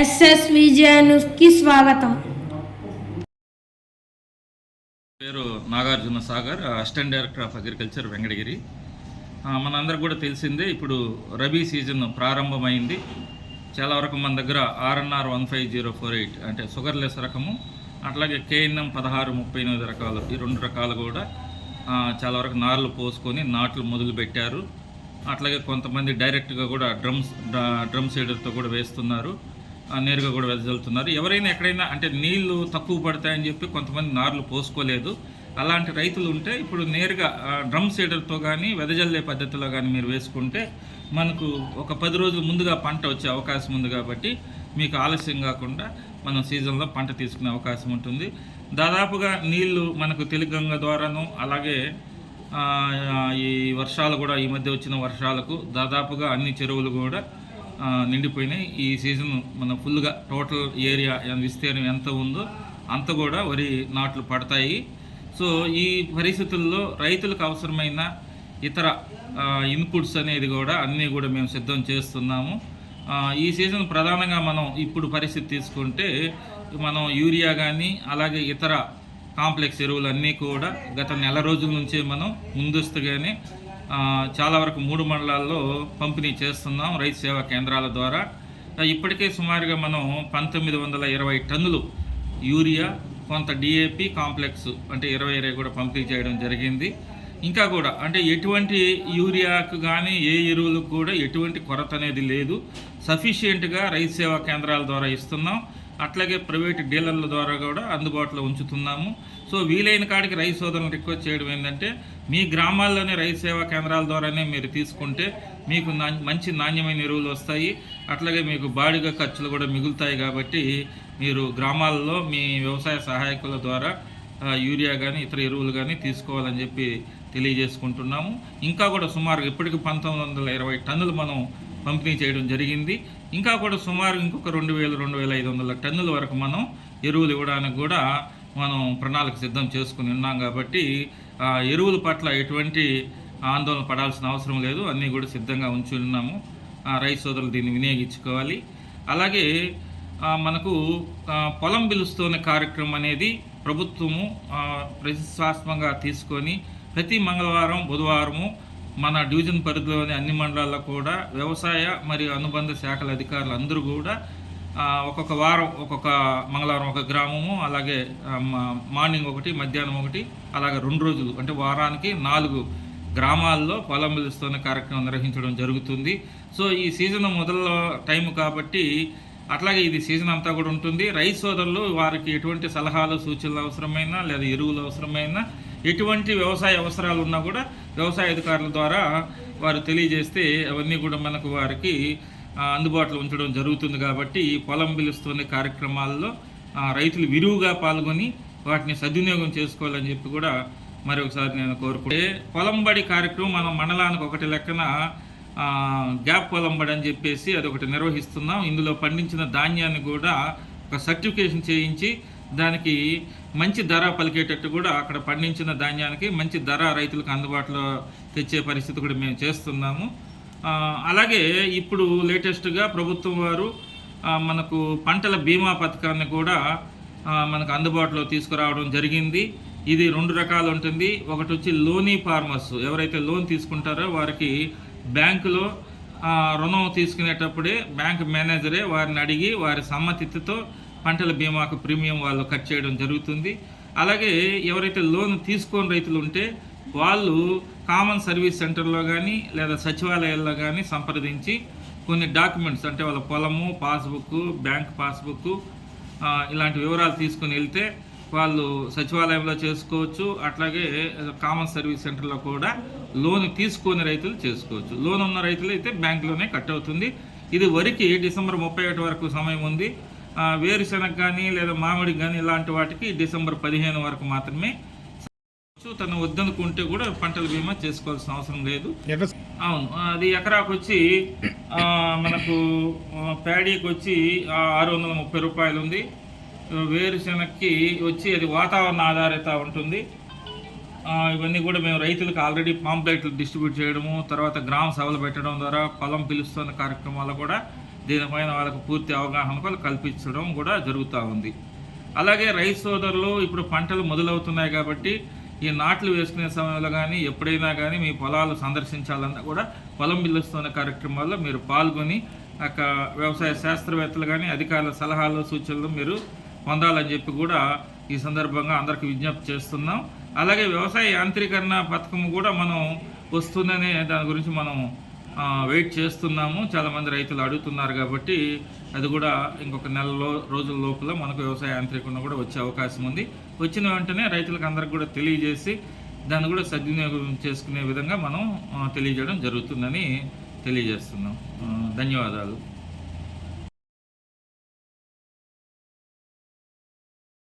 SS విజయ స్వాగతం. పేరు Nagarjuna Sagar assistant director of agriculture Venkatagiri. మనందరికి కూడా తెలిసిందే ఇప్పుడు రబీ సీజన్ ప్రారంభమైంది. చాలా వరకు మన దగ్గర RNR one five zero four eight అంటే షుగర్లెస్ రకము అట్లాగే కేఎన్ఎం పదహారు ముప్పై ఎనిమిది రకాలు ఈ రెండు రకాలు కూడా చాలా వరకు నార్లు పోసుకొని నాట్లు మొదలు పెట్టారు అట్లాగే కొంతమంది డైరెక్ట్గా కూడా డ్రమ్స్ డ్రమ్ సీడర్తో కూడా వేస్తున్నారు. నేరుగా కూడా వెదజల్లుతున్నారు. ఎవరైనా ఎక్కడైనా అంటే నీళ్ళు తక్కువ పడతాయని చెప్పి కొంతమంది నార్లు పోసుకోలేదు. అలాంటి రైతులు ఉంటే ఇప్పుడు నేరుగా డ్రమ్ సీడర్తో కానీ వెదజల్లే పద్ధతిలో కానీ మీరు వేసుకుంటే మనకు ఒక పది రోజులు ముందుగా పంట వచ్చే అవకాశం ఉంది కాబట్టి మీకు ఆలస్యం కాకుండా మనం సీజన్లో పంట తీసుకునే అవకాశం ఉంటుంది. దాదాపుగా నీళ్ళు మనకు తెలుగంగ ద్వారాను అలాగే ఈ వర్షాలు కూడా ఈ మధ్య వచ్చిన వర్షాలకు దాదాపుగా అన్ని చెరువులు కూడా నిండిపోయినాయి. ఈ సీజన్ మన ఫుల్గా టోటల్ ఏరియా విస్తీర్ణం ఎంత ఉందో అంత కూడా వరి నాట్లు పడతాయి. సో ఈ పరిస్థితుల్లో రైతులకు అవసరమైన ఇతర ఇన్పుట్స్ అనేది కూడా అన్నీ కూడా మేము సిద్ధం చేస్తున్నాము. ఈ సీజన్ ప్రధానంగా మనం ఇప్పుడు పరిస్థితి తీసుకుంటే మనం యూరియా కానీ అలాగే ఇతర కాంప్లెక్స్ ఎరువులు అన్నీ కూడా గత నెల రోజుల నుంచే మనం ముందస్తుగానే చాలా వరకు మూడు మండలాల్లో పంపిణీ చేస్తున్నాం రైతు సేవా కేంద్రాల ద్వారా. ఇప్పటికే సుమారుగా మనం పంతొమ్మిది వందల ఇరవై టన్నులు యూరియా కొంత డిఏపి కాంప్లెక్స్ అంటే ఇరవై ఇరవై కూడా పంపిణీ చేయడం జరిగింది. ఇంకా కూడా అంటే ఎటువంటి యూరియాకు కానీ ఏ ఎరువులకు కూడా ఎటువంటి కొరత అనేది లేదు. సఫిషియెంట్గా రైతు సేవా కేంద్రాల ద్వారా ఇస్తున్నాం. అట్లాగే ప్రైవేట్ డీలర్ల ద్వారా కూడా అందుబాటులో ఉంచుతున్నాము. సో వీలైన కాడికి రైతు సోదరులను రిక్వెస్ట్ చేయడం ఏంటంటే మీ గ్రామాల్లోనే రైతు సేవా కేంద్రాల ద్వారానే మీరు తీసుకుంటే మీకు నా మంచి నాణ్యమైన ఎరువులు వస్తాయి. అట్లాగే మీకు బాడిగ ఖర్చులు కూడా మిగులుతాయి కాబట్టి మీరు గ్రామాల్లో మీ వ్యవసాయ సహాయకుల ద్వారా యూరియా కానీ ఇతర ఎరువులు కానీ తీసుకోవాలని చెప్పి తెలియజేసుకుంటున్నాము. ఇంకా కూడా సుమారు ఇప్పటికి పంతొమ్మిది వందల ఇరవై టన్నులు మనం పంపిణీ చేయడం జరిగింది. ఇంకా కూడా సుమారు ఇంకొక రెండు వేలు రెండు వేల ఐదు వందల టన్నుల వరకు మనం ఎరువులు ఇవ్వడానికి కూడా మనం ప్రణాళిక సిద్ధం చేసుకుని ఉన్నాం కాబట్టి ఎరువుల పట్ల ఎటువంటి ఆందోళన పడాల్సిన అవసరం లేదు. అన్నీ కూడా సిద్ధంగా ఉంచి ఉన్నాము. ఆ రైతు సోదరులు దీన్ని వినియోగించుకోవాలి. అలాగే మనకు పొలం పిలుస్తున్న కార్యక్రమం అనేది ప్రభుత్వము ఆ, ప్రతిష్టాత్మకంగా తీసుకొని ప్రతి మంగళవారం బుధవారము మన డివిజన్ పరిధిలోని అన్ని మండలాల్లో కూడా వ్యవసాయ మరియు అనుబంధ శాఖల అధికారులు అందరూ కూడా ఒక్కొక్క వారం ఒక్కొక్క మంగళవారం ఒక గ్రామము అలాగే మా- మార్నింగ్ ఒకటి మధ్యాహ్నం ఒకటి అలాగే రెండు రోజులు అంటే వారానికి నాలుగు గ్రామాల్లో పొలం పిలుస్తున్న కార్యక్రమం నిర్వహించడం జరుగుతుంది. సో ఈ సీజన్ మొదల టైం కాబట్టి అట్లాగే ఇది సీజన్ అంతా కూడా ఉంటుంది. రైతు సోదరులు వారికి ఎటువంటి సలహాలు సూచనలు అవసరమైనా లేదా ఎరువులు అవసరమైనా ఎటువంటి వ్యవసాయ అవసరాలు ఉన్నా కూడా వ్యవసాయ అధికారుల ద్వారా వారు తెలియజేస్తే అవన్నీ కూడా మనకు వారికి అందుబాటులో ఉంచడం జరుగుతుంది కాబట్టి పొలం పిలుస్తున్న కార్యక్రమాల్లో రైతులు విరివిగా పాల్గొని వాటిని సద్వినియోగం చేసుకోవాలని చెప్పి కూడా మరొకసారి నేను కోరుకుంటే పొలం బడి కార్యక్రమం మనం మండలానికి ఒకటి లెక్కన గ్యాప్ పొలం బడి అని చెప్పేసి అది ఒకటి నిర్వహిస్తున్నాం. ఇందులో పండించిన ధాన్యాన్ని కూడా ఒక సర్టిఫికేషన్ చేయించి దానికి మంచి ధర పలికేటట్టు కూడా అక్కడ పండించిన ధాన్యానికి మంచి ధర రైతులకు అందుబాటులో తెచ్చే పరిస్థితి కూడా మేము చేస్తున్నాము. అలాగే ఇప్పుడు లేటెస్ట్గా ప్రభుత్వం వారు మనకు పంటల బీమా పథకాన్ని కూడా మనకు అందుబాటులో తీసుకురావడం జరిగింది. ఇది రెండు రకాలు ఉంటుంది. ఒకటి వచ్చి లోనీ ఫార్మర్స్. ఎవరైతే లోన్ తీసుకుంటారో వారికి బ్యాంకులో రుణం తీసుకునేటప్పుడే బ్యాంక్ మేనేజరే వారిని అడిగి వారి సమ్మతితో పంటల బీమాకు ప్రీమియం వాళ్ళు కట్ చేయడం జరుగుతుంది. అలాగే ఎవరైతే లోన్ తీసుకోని రైతులు ఉంటే వాళ్ళు కామన్ సర్వీస్ సెంటర్లో కానీ లేదా సచివాలయాల్లో కానీ సంప్రదించి కొన్ని డాక్యుమెంట్స్ అంటే వాళ్ళ పొలము పాస్బుక్ బ్యాంక్ పాస్బుక్ ఇలాంటి వివరాలు తీసుకుని వెళ్తే వాళ్ళు సచివాలయంలో చేసుకోవచ్చు. అట్లాగే కామన్ సర్వీస్ సెంటర్లో కూడా లోన్ తీసుకొని రైతులు చేసుకోవచ్చు. లోన్ ఉన్న రైతులు అయితే బ్యాంకులోనే కట్ అవుతుంది. ఇది వరికి డిసెంబర్ ముప్పై ఒకటి వరకు సమయం ఉంది. వేరుశెనగ కానీ లేదా మామిడి కానీ ఇలాంటి వాటికి డిసెంబర్ పదిహేను వరకు మాత్రమే తను వద్దనుకుంటే కూడా పంటల బీమా చేసుకోవాల్సిన అవసరం లేదు. అవును. అది ఎకరాకు వచ్చి మనకు ప్యాడీకి వచ్చి ఆరు వందల ముప్పై రూపాయలు ఉంది వేరుశెనగకి వచ్చి అది వాతావరణ ఆధారిత ఉంటుంది. ఇవన్నీ కూడా మేము రైతులకు ఆల్రెడీ పాంప్లెట్లు డిస్ట్రిబ్యూట్ చేయడము తర్వాత గ్రామ సభలు పెట్టడం ద్వారా పొలం పిలుస్తున్న కార్యక్రమాలు కూడా దీనిపైన వాళ్ళకు పూర్తి అవగాహన కూడా కల్పించడం కూడా జరుగుతూ ఉంది. అలాగే రైతు సోదరులు ఇప్పుడు పంటలు మొదలవుతున్నాయి కాబట్టి ఈ నాట్లు వేసుకునే సమయంలో కానీ ఎప్పుడైనా కానీ మీ పొలాలు సందర్శించాలన్నా కూడా పొలం పిలుస్తున్న కార్యక్రమాల్లో మీరు పాల్గొని అక్కడ వ్యవసాయ శాస్త్రవేత్తలు కానీ అధికారుల సలహాలు సూచనలు మీరు పొందాలని చెప్పి కూడా ఈ సందర్భంగా అందరికి విజ్ఞప్తి చేస్తున్నాం. అలాగే వ్యవసాయ యాంత్రీకరణ పథకం కూడా మనం వస్తుందనే దాని గురించి మనం వెయిట్ చేస్తున్నాము. చాలామంది రైతులు అడుగుతున్నారు కాబట్టి అది కూడా ఇంకొక నెలలో రోజుల లోపల మనకు వ్యవసాయ యాంత్రీకరణ కూడా వచ్చే అవకాశం ఉంది. వచ్చిన వెంటనే రైతులకు అందరికి కూడా తెలియజేసి దాన్ని కూడా సద్వినియోగం చేసుకునే విధంగా మనం తెలియజేయడం జరుగుతుందని తెలియజేస్తున్నాం. ధన్యవాదాలు.